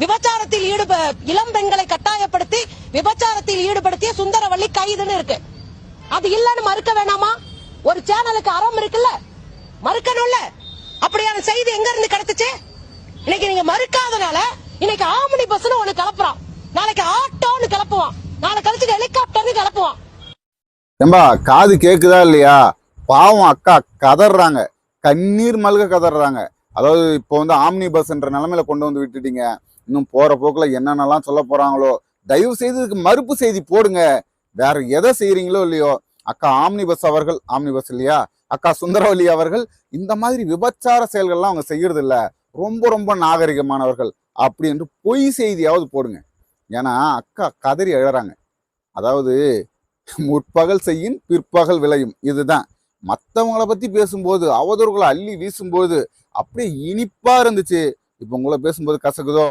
விபச்சாரத்தில் ஈடுப இளம் பெண்களை கட்டாயப்படுத்தி விபச்சாரத்தில் ஈடுபடுத்திய சுந்தரவள்ளி கைதுன்னு இருக்கு. அது இல்லன்னு மறுக்க வேணாமா? ஒரு சேனலுக்கு அறம் இருக்குல்ல? மறுக்கணும்ல? அப்படியான செய்தி எங்க இருந்து கிடைச்சிச்சு? இன்னைக்கு நீங்க மறுக்காதனால இன்னைக்கு ஆம்னி பஸ்னு ஒண்ணு கிளப்புறான். நாளைக்கு ஆட்டோன்னு கிளப்புவான். நாளை கழிச்சு ஹெலிகாப்டர்னு கிளப்புவான். ஏம்பா காது கேக்குதா இல்லையா? பாவம் அக்கா கதறாங்க கண்ணீர் மல்க கதறாங்க அதாவது இப்போ வந்து ஆம்னி பஸ்ன்ற நிலைமையில கொண்டு வந்து விட்டுட்டீங்க. இன்னும் போகிற போக்கில் என்னென்னலாம் சொல்ல போகிறாங்களோ தயவு செய்து இதுக்கு மறுப்பு செய்தி போடுங்க. வேற எதை செய்கிறீங்களோ இல்லையோ அக்கா ஆம்னி பஸ் அவர்கள் ஆம்னி பஸ் இல்லையா? அக்கா சுந்தரவல்லி அவர்கள் இந்த மாதிரி விபச்சார செயல்கள்லாம் அவங்க செய்கிறது இல்லை ரொம்ப ரொம்ப நாகரிகமானவர்கள் அப்படி என்று பொய் செய்தியாவது போடுங்க. ஏன்னா அக்கா கதறி எழுறாங்க அதாவது முற்பகல் செய்யின் பிற்பகல் விளையும். இதுதான். மற்றவங்கள பற்றி பேசும்போது அவதூறுகளை அள்ளி வீசும்போது அப்படியே இனிப்பாக இருந்துச்சு. இப்போ உங்களை பேசும்போது கசக்குதோ?